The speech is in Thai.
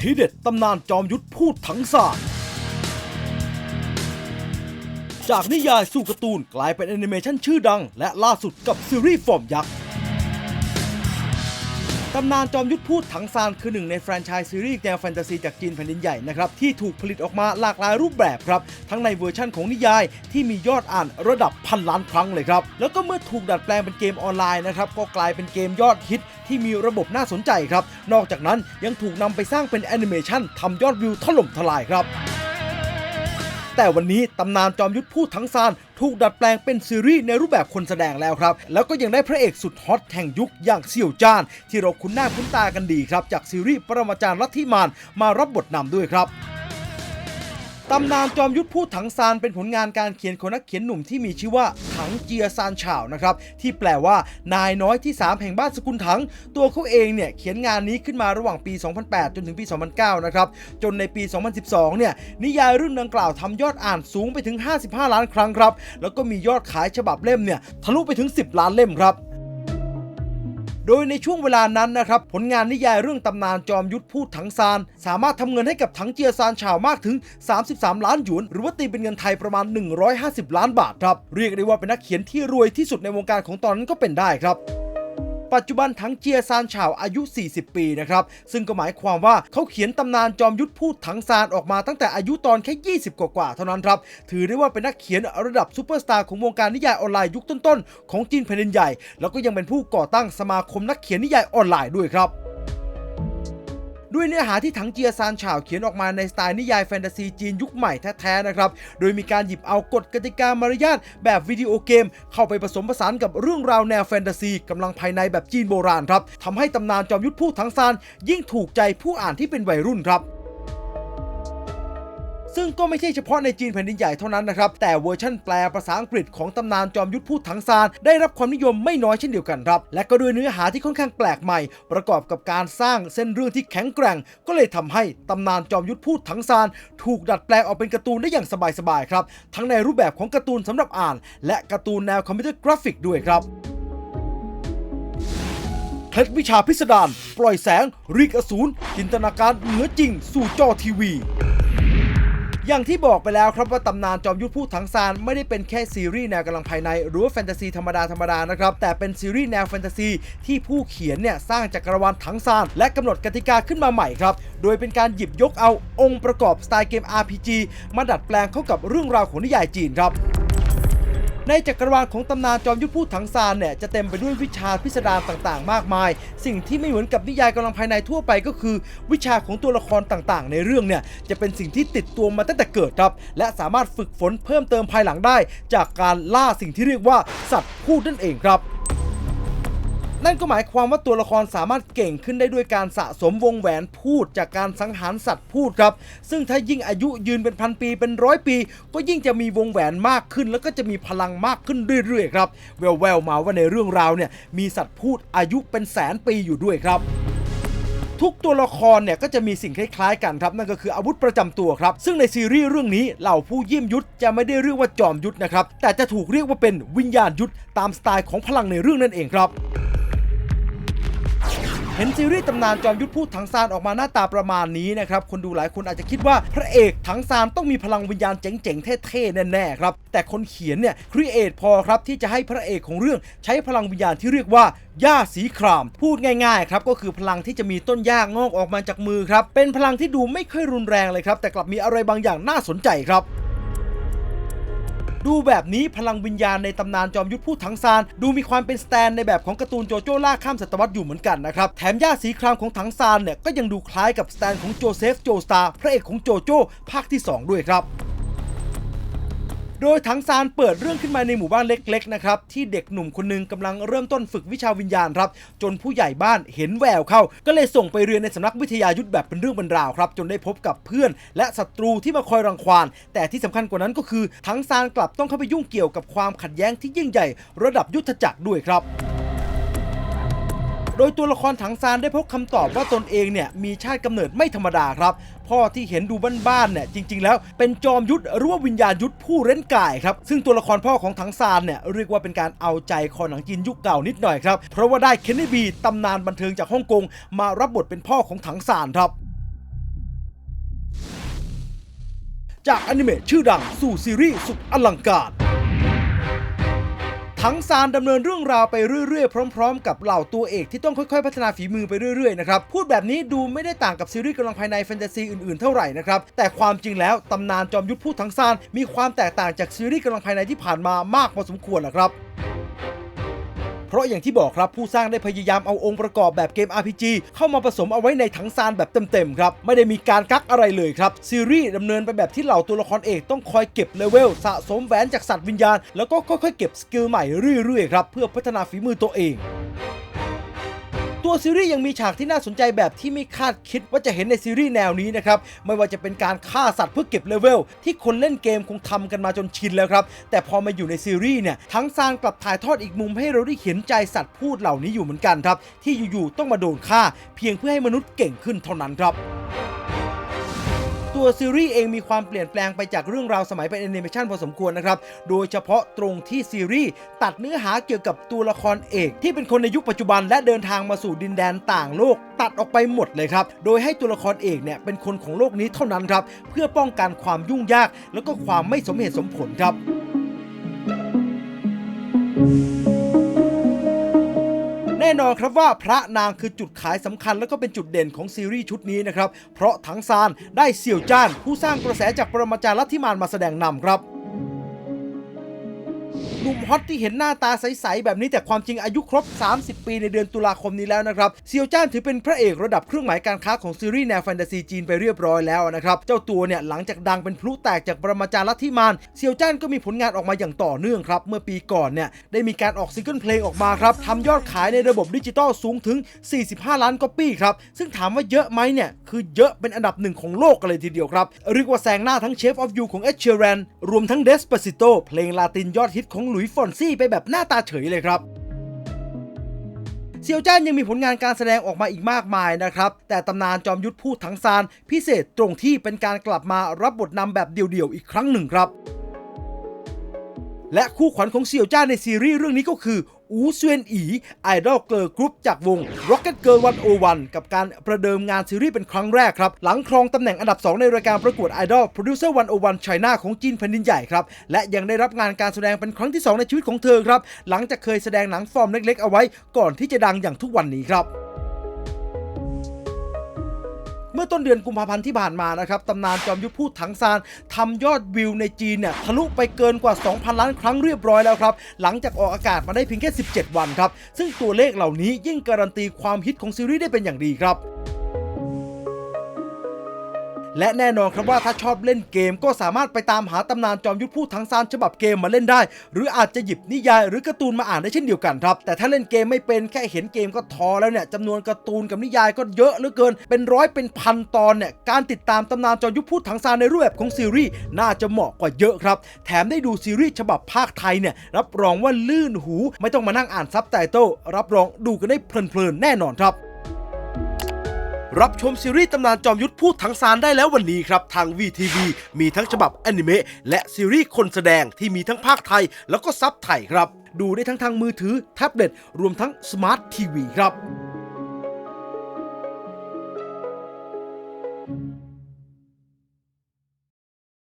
ทีเด็ดตำนานจอมยุทธพูดทั้งศาสตร์จากนิยายสู่การ์ตูนกลายเป็นแอนิเมชันชื่อดัง และล่าสุดกับซีรีส์ฟอร์มยักษ์ำนานจอมยุทธพูดถังซานคือหนึ่งในแฟรนไชส์ซีรีส์แนวแฟนตาซีจากจีนแผ่นดินใหญ่นะครับที่ถูกผลิตออกมาหลากหลายรูปแบบครับ ทั้งในเวอร์ชั่นของนิยายที่มียอดอ่านระดับพันล้านครั้งเลยครับ แล้วก็เมื่อถูกดัดแปลงเป็นเกมออนไลน์นะครับก็กลายเป็นเกมยอดฮิตที่มีระบบน่าสนใจครับ นอกจากนั้นยังถูกนำไปสร้างเป็นแอนิเมชันทำยอดวิวถล่มทลายครับ แต่วันนี้ตำนานจอมยุทธพูดทั้งซานถูกดัดแปลงเป็นซีรีส์ในรูปแบบคนแสดงแล้วครับ แล้วก็ยังได้พระเอกสุดฮอตแห่งยุคอย่างเสี่ยวจ้าน ที่เราคุ้นหน้าคุ้นตากันดีครับ จากซีรีส์ปรมาจารย์ลัทธิมานมารับบทนำด้วยครับ ตำนานจอมยุทธพูดถังซานเป็นผลงานการเขียนของนักเขียนหนุ่มที่มีชื่อว่าถังเจียซานฉาวนะครับที่แปลว่านายน้อยที่ 3 แห่งบ้านสกุลถัง ตัวเขาเองเนี่ยเขียนงานนี้ขึ้นมาระหว่างปี 2008 จนถึงปี 2009 นะครับจนในปี 2012 เนี่ยนิยายเรื่องดังกล่าวทำยอดอ่านสูงไปถึง 55 ล้านครั้งครับแล้วก็มียอดขายฉบับเล่มเนี่ยทะลุไปถึง 10 ล้านเล่มครับ โดยในช่วงเวลานั้นนะครับ ผลงานนิยายเรื่องตำนานจอมยุทธพูดถังซาน สามารถทำเงินให้กับถังเจียซานชาวมากถึง 33 ล้านหยวน หรือว่าตีเป็นเงินไทยประมาณ 150 ล้านบาทครับ เรียกได้ว่าเป็นนักเขียนที่รวยที่สุดในวงการของตอนนั้นก็เป็นได้ครับ ปัจจุบันทั้งเจียซานฉาวอายุ 40 ปีนะครับ ซึ่งก็หมายความว่าเขาเขียนตำนานจอมยุทธพูดถังซานออกมาตั้งแต่อายุตอนแค่ 20 กว่าๆเท่านั้นครับ ถือได้ว่าเป็นนักเขียนระดับซูเปอร์สตาร์ของวงการนิยายออนไลน์ยุคต้นๆ ของจีนแผ่นดินใหญ่ แล้วก็ยังเป็นผู้ก่อตั้งสมาคมนักเขียนนิยายออนไลน์ด้วยครับ ด้วยเนื้อหาที่ถังเจียซานฉาวเขียนออกมาในสไตล์นิยายแฟนตาซีจีนยุคใหม่แท้ๆนะครับ โดยมีการหยิบเอากฎกติกามารยาทแบบวิดีโอเกม เข้าไปผสมผสานกับเรื่องราวแนวแฟนตาซีกำลังภายในแบบจีนโบราณครับทำให้ตำนานจอมยุทธพูดทั้งซานยิ่งถูกใจผู้อ่านที่เป็นวัยรุ่นครับ ซึ่งก็ไม่ใช่เฉพาะในจีนแผ่นดินใหญ่เท่านั้นนะครับ แต่เวอร์ชั่นแปลภาษาอังกฤษของตำนานจอมยุทธพูดถังซานได้รับความนิยมไม่น้อยเช่นเดียวกันครับและก็ด้วยเนื้อหาที่ค่อนข้างแปลกใหม่ ประกอบกับการสร้างเส้นเรื่องที่แข็งแกร่ง ก็เลยทำให้ตำนานจอมยุทธพูดถังซานถูกดัดแปลงออกเป็นการ์ตูนได้อย่างสบายๆครับทั้งในรูปแบบของการ์ตูนสำหรับอ่าน และการ์ตูนแนวคอมพิวเตอร์กราฟิกด้วยครับเคล็ดวิชาพิสดารปล่อยแสงรีกอสูรจินตนาการเหนือจริงสู่จอทีวี อย่างที่บอกไปแล้วครับว่าตำนานจอมยุทธผู้ถังซานไม่ได้เป็นแค่ซีรีส์แนวกำลังภายในหรือว่าแฟนตาซีธรรมดาธรรมดานะครับแต่เป็นซีรีส์แนวแฟนตาซีที่ผู้เขียนเนี่ยสร้างจักรวาลถังซานและกำหนดกติกาขึ้นมาใหม่ครับโดยเป็นการหยิบยกเอาองค์ประกอบสไตล์เกม RPG มาดัดแปลงเข้ากับเรื่องราวของนิยายจีนครับ ในจักรวาลของตำนานจอมยุทธพูดถังซานเนี่ยจะเต็มไปด้วยวิชาพิสดารต่างๆ มากมาย สิ่งที่ไม่เหมือนกับนิยายกำลังภายในทั่วไปก็คือ วิชาของตัวละครต่างๆ ในเรื่องเนี่ยจะเป็นสิ่งที่ติดตัวมาตั้งแต่เกิดครับ และสามารถฝึกฝนเพิ่มเติมภายหลังได้ จากการล่าสิ่งที่เรียกว่าสัตว์พูดนั่นเองครับ นั่นก็หมายความว่าตัวละครสามารถเก่งขึ้นได้ด้วยการสะสมวงแหวนพูดจากการสังหารสัตว์พูดครับ ซึ่งถ้ายิ่งอายุยืนเป็นพันปีเป็นร้อยปี ก็ยิ่งจะมีวงแหวนมากขึ้น แล้วก็จะมีพลังมากขึ้นเรื่อยๆครับแววๆมาว่าในเรื่องราวเนี่ยมีสัตว์พูดอายุเป็นแสนปีอยู่ด้วยครับทุกตัวละครเนี่ยก็จะมีสิ่งคล้ายๆกันครับ นั่นก็คืออาวุธประจำตัวครับ ซึ่งในซีรีส์เรื่องนี้เหล่าผู้เยี่ยมยุทธจะไม่ได้เรียกว่าจอมยุทธนะครับ แต่จะถูกเรียกว่าเป็นวิญญาณยุทธตามสไตล์ของพลังในเรื่องนั่นเองครับ เห็นซีรีส์ตำนานจอมยุทธพูดถังซานออกมาหน้าตาประมาณนี้นะครับคนดูหลายคนอาจจะคิดว่าพระเอกถังซานต้องมีพลังวิญญาณเจ๋งๆเท่ๆแน่ๆครับแต่คนเขียนเนี่ยครีเอทพอครับที่จะให้พระเอกของเรื่องใช้พลังวิญญาณที่เรียกว่าหญ้าสีคราม พูดง่ายๆครับก็คือพลังที่จะมีต้นหญ้างอกออกมาจากมือครับเป็นพลังที่ดูไม่ค่อยรุนแรงเลยครับแต่กลับมีอะไรบางอย่างน่าสนใจครับ ดูแบบนี้พลังวิญญาณในตำนานจอมยุทธผู้ถังซาน ดูมีความเป็นสแตนในแบบของการ์ตูนโจโจ้ล่าข้ามศตวรรษอยู่เหมือนกันนะครับ แถมย่าสีครามของถังซานเนี่ยก็ยังดูคล้ายกับสแตนของโจเซฟโจสตาร์พระเอกของโจโจ้ภาคที่ 2 ด้วยครับ โดยถังซานเปิดเรื่องขึ้นมาในหมู่บ้านเล็กๆนะครับที่เด็กหนุ่มคนหนึงกำลังเริ่มต้นฝึกวิชาวิญญาณครับจนผู้ใหญ่บ้านเห็นแววเข้า ก็เลยส่งไปเรียนในสำนักวิทยายุทธแบบเป็นเรื่องเป็นราวครับจนได้พบกับเพื่อน และศัตรูที่มาคอยรังควานแต่ที่สำคัญกว่านั้นก็คือถังซานกลับต้องเข้าไปยุ่งเกี่ยวกับความขัดแย้งที่ยิ่งใหญ่ ระดับยุทธจักรด้วยครับ โดยตัวละครถังซานได้พบคำตอบว่าตนเองเนี่ยมีชาติกำเนิดไม่ธรรมดาครับ พ่อที่เห็นดูบ้านๆเนี่ยจริง ๆ แล้วเป็นจอมยุทธหรือว่าวิญญาณยุทธผู้เร้นกายครับ ซึ่งตัวละครพ่อของถังซานเนี่ยเรียกว่าเป็นการเอาใจคอหนังจีนยุคเก่านิดหน่อยครับ เพราะว่าได้เคนนี่บีตำนานบันเทิงจากฮ่องกงมารับบทเป็นพ่อของถังซานครับจากอนิเมะชื่อดังสู่ซีรีส์สุดอลังการ ทั้งซานดำเนินเรื่องราวไปเรื่อยๆ พร้อม ๆ กับเหล่าตัวเอกที่ต้องค่อยๆ พัฒนาฝีมือไปเรื่อยๆนะครับพูดแบบนี้ดูไม่ได้ต่างกับซีรีส์กำลังภายในแฟนตาซีอื่นๆเท่าไหร่นะครับแต่ความจริงแล้วตำนานจอมยุทธพูดทั้งซานมีความแตกต่างจากซีรีส์กำลังภายในที่ผ่านมามากพอสมควรนะครับ เพราะอย่างที่บอกครับผู้สร้างได้พยายามเอาองค์ประกอบแบบเกม RPG เข้ามาผสมเอาไว้ในถังซานแบบเต็มๆครับ ไม่ได้มีการกักอะไรเลยครับ ซีรีส์ดำเนินไปแบบที่เหล่าตัวละครเอกต้องคอยเก็บเลเวลสะสมแหวนจากสัตว์วิญญาณ แล้วก็ค่อยๆเก็บสกิลใหม่เรื่อยๆครับเพื่อพัฒนาฝีมือตัวเอง ตัวซีรีส์ยังมีฉากที่น่าสนใจแบบที่ไม่คาดคิดว่าจะเห็นในซีรีส์แนวนี้นะครับ ไม่ว่าจะเป็นการฆ่าสัตว์เพื่อเก็บเลเวลที่คนเล่นเกมคงทำกันมาจนชินแล้วครับ แต่พอมาอยู่ในซีรีส์เนี่ย ทั้งซานกลับถ่ายทอดอีกมุมให้เราได้เห็นใจสัตว์พูดเหล่านี้อยู่เหมือนกันครับ ที่อยู่ๆต้องมาโดนฆ่า เพียงเพื่อให้มนุษย์เก่งขึ้นเท่านั้นครับ ตัวซีรีส์เองมีความเปลี่ยนแปลงไปจากเรื่องราวสมัยเป็นแอนิเมชันพอสมควรนะครับ โดยเฉพาะตรงที่ซีรีส์ตัดเนื้อหาเกี่ยวกับตัวละครเอก ที่เป็นคนในยุคปัจจุบันและเดินทางมาสู่ดินแดนต่างโลก ตัดออกไปหมดเลยครับ โดยให้ตัวละครเอกเนี่ยเป็นคนของโลกนี้เท่านั้นครับ เพื่อป้องกันความยุ่งยาก แล้วก็ความไม่สมเหตุสมผลครับแน่นอนครับว่าพระนางคือจุดขายสำคัญและก็เป็นจุดเด่นของซีรีส์ชุดนี้นะครับ เพราะทั้งซานได้เสี่ยวจ้านผู้สร้างกระแสจากปรมาจารย์ลัทธิมานมาแสดงนำครับ หนุ่มฮอตที่เห็นหน้าตาใส ๆ แบบนี้แต่ความจริงอายุครบ 30 ปีในเดือนตุลาคมนี้แล้วนะครับเซียวจ้านถือเป็นพระเอกระดับเครื่องหมายการค้าของซีรีส์แนวแฟนตาซีจีนไปเรียบร้อยแล้วนะครับ เจ้าตัวเนี่ยหลังจากดังเป็นพลุแตกจากปรมาจารย์ลัทธิมานเซียวจ้านก็มีผลงานออกมาอย่างต่อเนื่องครับ เมื่อปีก่อนเนี่ยได้มีการออกซิงเกิลเพลงออกมาครับทำยอดขายในระบบดิจิตอลสูงถึง 45 ล้านก๊อปปี้ครับซึ่งถามว่าเยอะไหมเนี่ยคือเยอะเป็นอันดับหนึ่งของโลกกันเลยทีเดียวครับเรียกว่าแซงหน้าทั้ง Chef of You ของ Ed Sheeran รวมทั้ง Despacito เพลงลาตินยอดฮิตของหลุยส์ฟอนซี่ไปแบบหน้าตาเฉยเลยครับเซียวจ้านยังมีผลงานการแสดงออกมาอีกมากมายนะครับ แต่ตำนานจอมยุทธพูดทั้งซานพิเศษตรงที่เป็นการกลับมารับบทนำแบบเดี่ยวๆอีกครั้งหนึ่งครับ และคู่ขวัญของเซียวจ้านในซีรีส์เรื่องนี้ก็คือ อูเซวียนอีไอดอลเกิร์ลกรุ๊ปจากวง Rocket Girl 101 กับการประเดิมงานซีรีส์เป็นครั้งแรกครับ หลังครองตำแหน่งอันดับ 2 ในรายการประกวด Idol Producer 101 China ของจีนแผ่นดินใหญ่ครับ และยังได้รับงานการแสดงเป็นครั้งที่ 2 ในชีวิตของเธอครับ หลังจากเคยแสดงหนังฟอร์มเล็กๆ เอาไว้ก่อนที่จะดังอย่างทุกวันนี้ครับ มื่อต้นเดือนกุมภาพันธ์ที่ผ่านมานะครับตำนานจอมยุทธพูดถังซานทำยอดวิวในจีนเนี่ยทะลุไปเกินกว่า 2,000 ล้านครั้งเรียบร้อยแล้วครับ หลังจากออกอากาศมาได้เพียงแค่ 17 วันครับ ซึ่งตัวเลขเหล่านี้ยิ่งการันตีความฮิตของซีรีส์ได้เป็นอย่างดีครับ และแน่นอนครับว่าถ้าชอบเล่นเกมก็สามารถไปตามหาตำนานจอมยุทธพูดทั้งซานฉบับเกมมาเล่นได้ หรืออาจจะหยิบนิยายหรือการ์ตูนมาอ่านได้เช่นเดียวกันครับ แต่ถ้าเล่นเกมไม่เป็นแค่เห็นเกมก็ท้อแล้วเนี่ยจำนวนการ์ตูนกับนิยายก็เยอะเหลือเกิน เป็นร้อยเป็นพันตอนเนี่ยการติดตามตำนานจอมยุทธพูดทั้งซานในรูปแบบของซีรีส์น่าจะเหมาะกว่าเยอะครับ แถมได้ดูซีรีส์ฉบับภาคไทยเนี่ยรับรองว่าลื่นหู ไม่ต้องมานั่งอ่านซับไตเติลรับรองดูกันได้เพลินๆแน่นอนครับ รับชมซีรีส์ตำนานจอมยุทธพูดทั้งซานได้แล้ววันนี้ครับ ทาง VTV มีทั้งฉบับอนิเมะและซีรีส์คนแสดงที่มีทั้งภาคไทย แล้วก็ซับไทยครับ ดูได้ทั้งทางมือถือ แท็บเล็ต รวมทั้งสมาร์ททีวีครับ